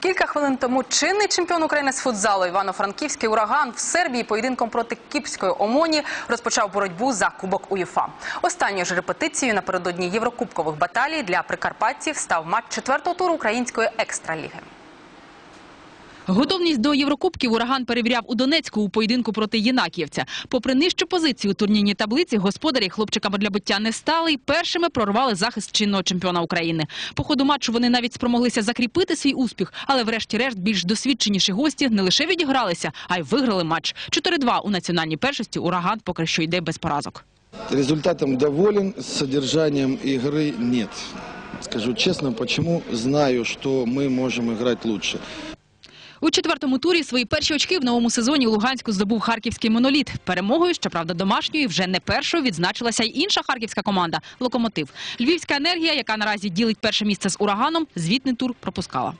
Кілька хвилин тому чинний чемпіон України з футзалу Івано-Франківський ураган в Сербії поєдинком проти кіпської ОМОНі розпочав боротьбу за кубок УЄФА. Останньою ж репетицією напередодні єврокубкових баталій для прикарпатців став матч четвертого туру української екстраліги. Готовність до Єврокубків ураган перевіряв у Донецьку у поєдинку проти Єнакіївця. Попри нижчу позицію у турнірній таблиці, господарі хлопчиками для биття не стали і першими прорвали захист чинного чемпіона України. По ходу матчу вони навіть спромоглися закріпити свій успіх, але врешті-решт більш досвідченіші гості не лише відігралися, а й виграли матч. 4-2 у національній першості ураган поки що йде без поразок. Результатом доволен, с содержанием игры нет. Скажу честно, почему знаю, что мы можем играть лучше. У четвертому турі свої перші очки в новому сезоні Луганську здобув харківський моноліт. Перемогою, щоправда, домашньою вже не першою відзначилася й інша харківська команда локомотив. Львівська енергія, яка наразі ділить перше місце з ураганом, звітний тур пропускала.